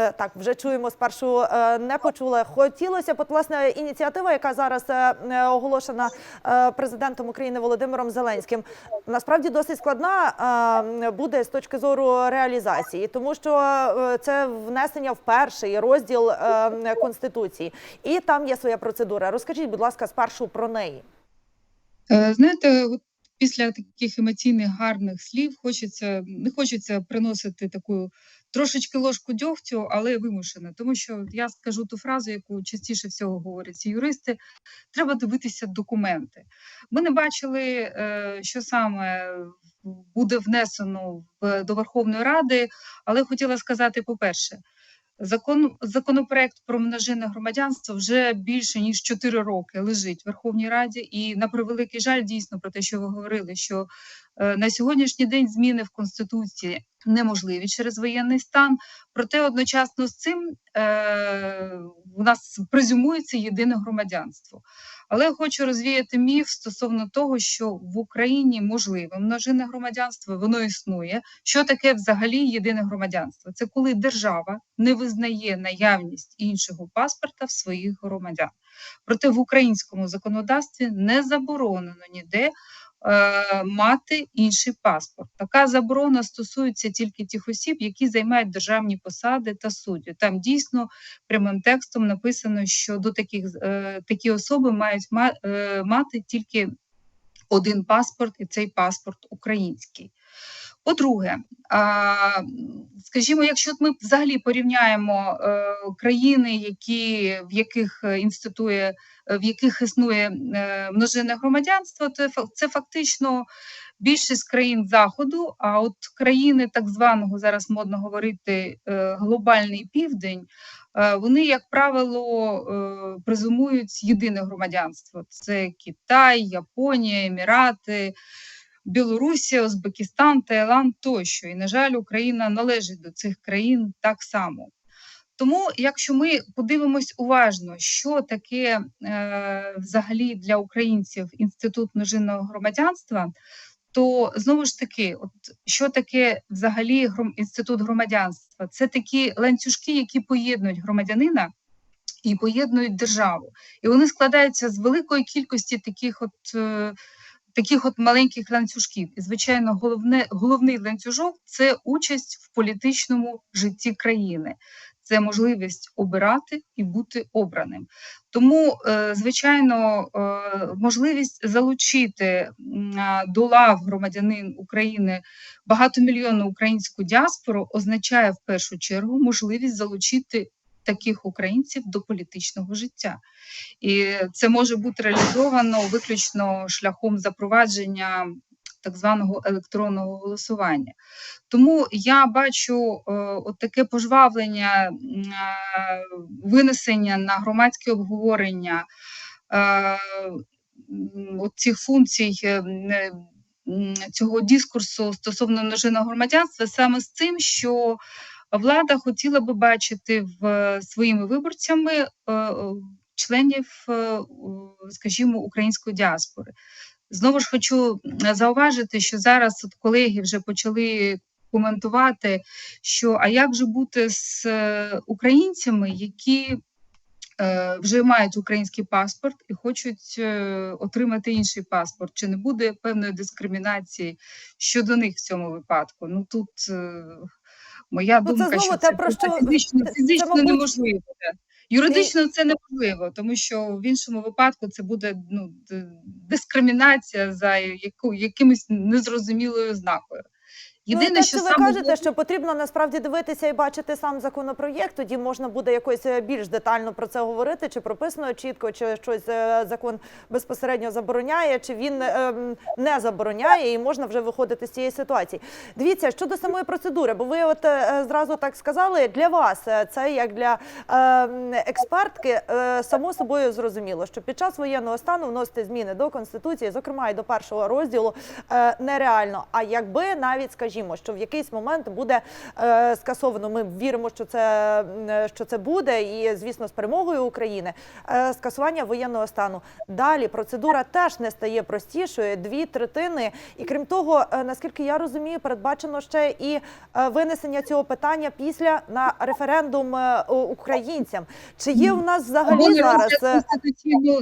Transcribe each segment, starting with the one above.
Е, Так, вже чуємо спершу е, не почули. Хотілося б, от, власне, ініціатива, яка зараз е, оголошена президентом України Володимиром Зеленським, насправді досить складна буде з точки зору реалізації, тому що це внесення в перший розділ конституції, і там є своя процедура. Розкажіть, будь ласка, спершу про неї. Знаєте, от після таких емоційних гарних слів хочеться, не хочеться приносити таку трошечки ложку дьогтю, але вимушено. Тому що я скажу ту фразу, яку частіше всього говорять ці юристи: треба дивитися документи. Ми не бачили, е, що саме буде внесено до Верховної Ради, але хотіла сказати, по-перше, Закон, законопроект про множинне громадянство вже більше ніж 4 роки лежить в Верховній Раді, і на превеликий жаль, дійсно про те, що ви говорили, що на сьогоднішній день зміни в конституції неможливі через воєнний стан. Проте одночасно з цим е, у нас презюмується єдине громадянство. Але хочу розвіяти міф стосовно того, що в Україні можливе множинне громадянство, воно існує. Що таке взагалі єдине громадянство? Це коли держава не визнає наявність іншого паспорта в своїх громадян. Проте в українському законодавстві не заборонено ніде е, мати інший паспорт. Така заборона стосується тільки тих осіб, які займають державні посади та судді. Там дійсно прямим текстом написано, що до таких е, такі особи мають е, мати тільки один паспорт, і цей паспорт український. По-друге, скажімо, якщо ми взагалі порівняємо е, країни, які, в яких інститує, е, в яких існує е, множинне громадянство, то це фактично більшість країн Заходу, а от країни так званого зараз модно говорити глобальний південь, вони, як правило, презумують єдине громадянство: це Китай, Японія, Емірати. Білорусія, Узбекистан, Таїланд тощо. І, на жаль, Україна належить до цих країн так само. Тому, якщо ми подивимось уважно, що таке е, взагалі для українців інститут множинного громадянства, то знову ж таки, от що таке взагалі гром, інститут громадянства? Це такі ланцюжки, які поєднують громадянина і поєднують державу. І вони складаються з великої кількості таких от. Таких от маленьких ланцюжків. І, звичайно, головне, головний ланцюжок це участь в політичному житті країни. Це можливість обирати і бути обраним. Тому, е, звичайно, е, можливість залучити до лав громадянин України багатомільйонну українську діаспору означає в першу чергу можливість залучити таких українців до політичного життя. І це може бути реалізовано виключно шляхом запровадження так званого електронного голосування. Тому я бачу е, от таке пожвавлення е, винесення на громадське обговорення е, от цих функцій. е, е, Цього дискурсу стосовно множинного громадянства саме з тим, що влада хотіла би бачити в своїми виборцями е, е, членів, е, скажімо, української діаспори. Знову ж хочу зауважити, що зараз от колеги вже почали коментувати, що а як же бути з е, українцями, які е, вже мають український паспорт і хочуть е, отримати інший паспорт, чи не буде певної дискримінації щодо них в цьому випадку? Ну тут е, моя Ну, це думка, знову що це про просто що- фізично, це- це, мабуть, неможливо. Юридично це неможливо, тому що в іншому випадку це буде ну, дискримінація за яку, якимось незрозумілою знакою. Ну, Єдине, те, що ви саме кажете, що потрібно насправді дивитися і бачити сам законопроєкт, тоді можна буде якось е, більш детально про це говорити, чи прописано чітко, чи щось е, закон безпосередньо забороняє, чи він ем, не забороняє, і можна вже виходити з цієї ситуації. Дивіться щодо самої процедури, бо ви от е, зразу так сказали, для вас е, це як для ем, експертки, е, само собою зрозуміло, що під час воєнного стану вносити зміни до конституції, зокрема і до першого розділу, е, нереально. А якби навіть, скажімо, скажімо, що в якийсь момент буде е, скасовано. Ми віримо, що це що це буде, і звісно, з перемогою України е, скасування воєнного стану. Далі процедура теж не стає простішою. Дві третини, і крім того, е, наскільки я розумію, передбачено ще і винесення цього питання після на референдум українцям. Чи є у нас взагалі на зараз?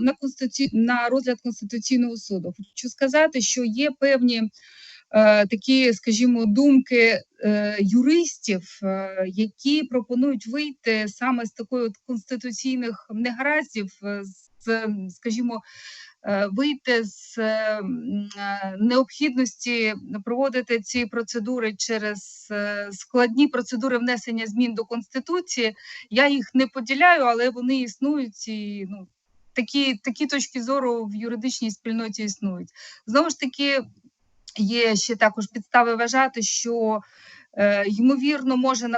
на конституці... на розгляд конституційного суду. Хочу сказати, що є певні такі, скажімо, думки е, юристів, е, які пропонують вийти саме з такої от конституційних негараздів, е, з, скажімо, е, вийти з е, е, необхідності проводити ці процедури через е, складні процедури внесення змін до конституції. Я їх не поділяю, але вони існують і ну. Такі, такі точки зору в юридичній спільноті існують. Знову ж таки, є ще також підстави вважати, що е, ймовірно може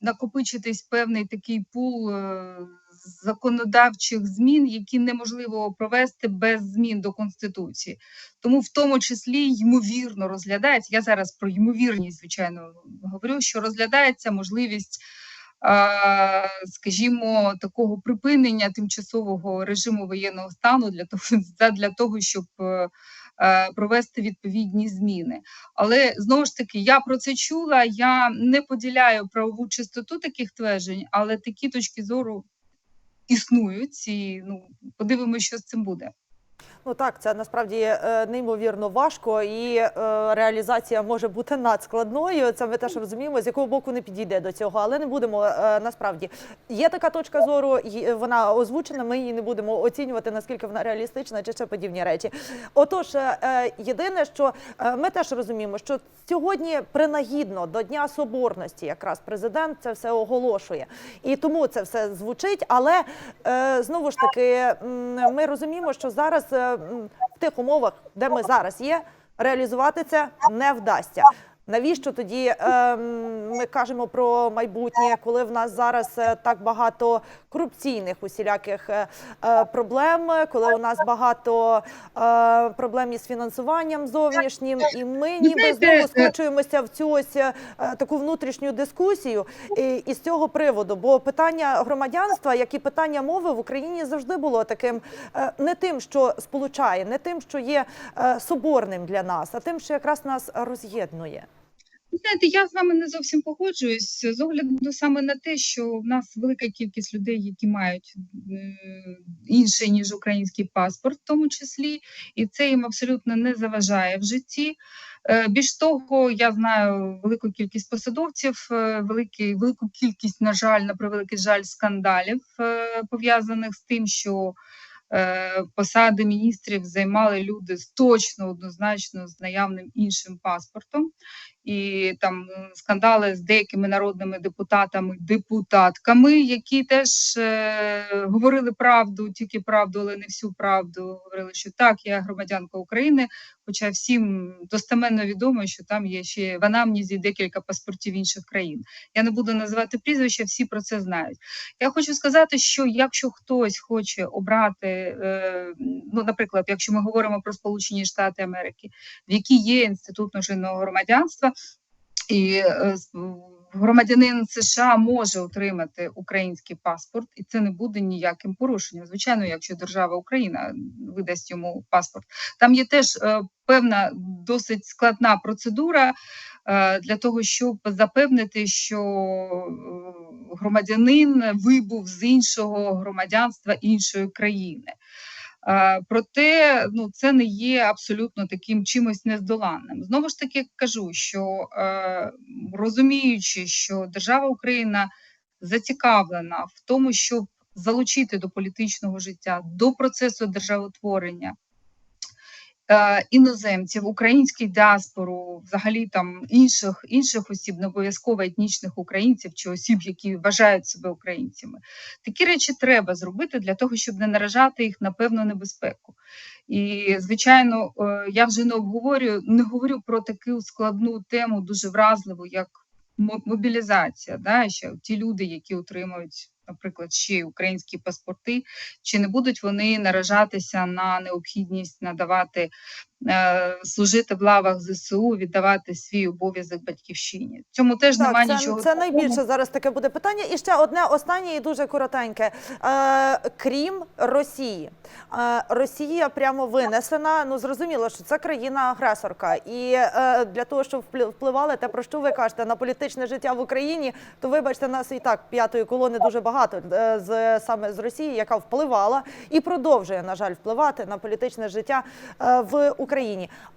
накопичитись певний такий пул е, законодавчих змін, які неможливо провести без змін до конституції. Тому в тому числі ймовірно розглядається. Я зараз про ймовірність, звичайно, говорю, що розглядається можливість. Скажімо, такого припинення тимчасового режиму воєнного стану для того, для того, щоб е, провести відповідні зміни. Але знову ж таки, я про це чула. Я не поділяю правову чистоту таких тверджень, але такі точки зору існують, і ну подивимося, що з цим буде. Ну так, це насправді е, неймовірно важко, і е, реалізація може бути надскладною. Це ми теж розуміємо, з якого боку не підійде до цього, але не будемо е, насправді. Є така точка зору, вона озвучена. Ми її не будемо оцінювати, наскільки вона реалістична, чи ще подібні речі. Отож, єдине, що ми теж розуміємо, що сьогодні принагідно до Дня Соборності, якраз президент це все оголошує, і тому це все звучить. Але знову ж таки, ми розуміємо, що зараз в тих умовах, де ми зараз є, реалізувати це не вдасться. Навіщо тоді ем, ми кажемо про майбутнє, коли в нас зараз е, так багато корупційних усіляких е, е, проблем, коли у нас багато е, проблем із фінансуванням зовнішнім, і ми ніби знову е, скочуємося в цю ось е, таку внутрішню дискусію і, і з цього приводу. Бо питання громадянства, як і питання мови в Україні завжди було таким е, не тим, що сполучає, не тим, що є е, соборним для нас, а тим, що якраз нас роз'єднує. Знаєте, я з вами не зовсім погоджуюсь з огляду саме на те, що в нас велика кількість людей, які мають е, інший ніж український паспорт, в тому числі, і це їм абсолютно не заважає в житті. Е, Більш того, я знаю велику кількість посадовців, е, великий, велику кількість, на жаль, на превеликий жаль, скандалів пов'язаних з тим, що посади міністрів займали люди з точно однозначно з наявним іншим паспортом і там скандали з деякими народними депутатами, депутатками, які теж е, говорили правду, тільки правду, але не всю правду. Говорили, що так, я громадянка України. Хоча всім достеменно відомо, що там є ще в анамнізі декілька паспортів інших країн. Я не буду називати прізвища, всі про це знають. Я хочу сказати, що якщо хтось хоче обрати, е, ну, наприклад, якщо ми говоримо про Сполучені Штати Америки, в якій є інститут множинного громадянства, і е, громадянин США може отримати український паспорт, і це не буде ніяким порушенням. Звичайно, якщо держава Україна видасть йому паспорт, там є теж е, певна досить складна процедура е, для того, щоб запевнити, що громадянин вибув з іншого громадянства іншої країни. Е, Проте ну, це не є абсолютно таким чимось нездоланним. Знову ж таки кажу, що е, розуміючи, що держава Україна зацікавлена в тому, щоб залучити до політичного життя, до процесу державотворення іноземців, українських діаспору, взагалі там інших інших осіб, не обов'язково етнічних українців чи осіб, які вважають себе українцями. Такі речі треба зробити для того, щоб не наражати їх на певну небезпеку. І звичайно, е, я вже не обговорюю, не говорю про таку складну тему, дуже вразливу, як мо- мобілізація. Да? Що ті люди, які отримують наприклад, ще й українські паспорти, чи не будуть вони наражатися на необхідність надавати служити в лавах ЗСУ, віддавати свій обов'язок батьківщині. Цьому теж немає це, нічого. це такого. найбільше зараз таке буде питання. І ще одне останнє і дуже коротеньке. Е, крім Росії, е, Росія прямо винесена. Ну зрозуміло, що це країна-агресорка. І е, для того, щоб впливали те, про що ви кажете, на політичне життя в Україні, то вибачте, нас і так п'ятої колони дуже багато е, з саме з Росії, яка впливала і продовжує, на жаль, впливати на політичне життя е, в Україні.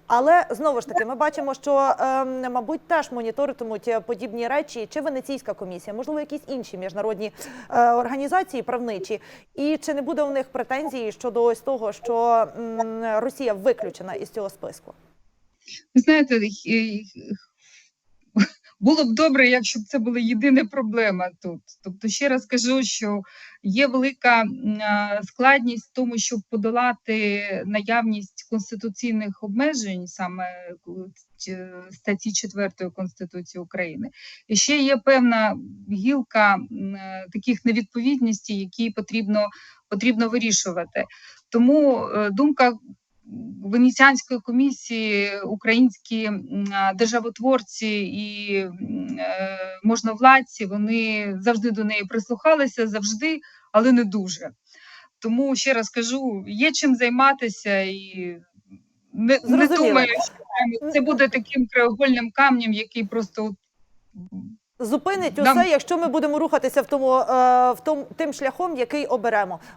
Але знову ж таки, ми бачимо, що е, мабуть теж моніторитимуть е, подібні речі, чи Венеційська комісія, можливо, якісь інші міжнародні е, організації правничі. І чи не буде у них претензії щодо ось того, що Росія виключена із цього списку? Ви знаєте, було б добре, якщо б це була єдина проблема тут. Тобто, ще раз кажу, що є велика складність в тому, щоб подолати наявність конституційних обмежень, саме е, статті 4 Конституції України. І ще є певна гілка е, таких невідповідностей, які потрібно, потрібно вирішувати. Тому е, думка Венеціанської комісії українські державотворці і е, можновладці вони завжди до неї прислухалися, завжди, але не дуже. Тому ще раз кажу, є чим займатися і не, не думаю, що це буде таким краєгольним камнем, який просто Зупинить усе, якщо ми будемо рухатися в тому, е, в тому тим шляхом, який оберемо.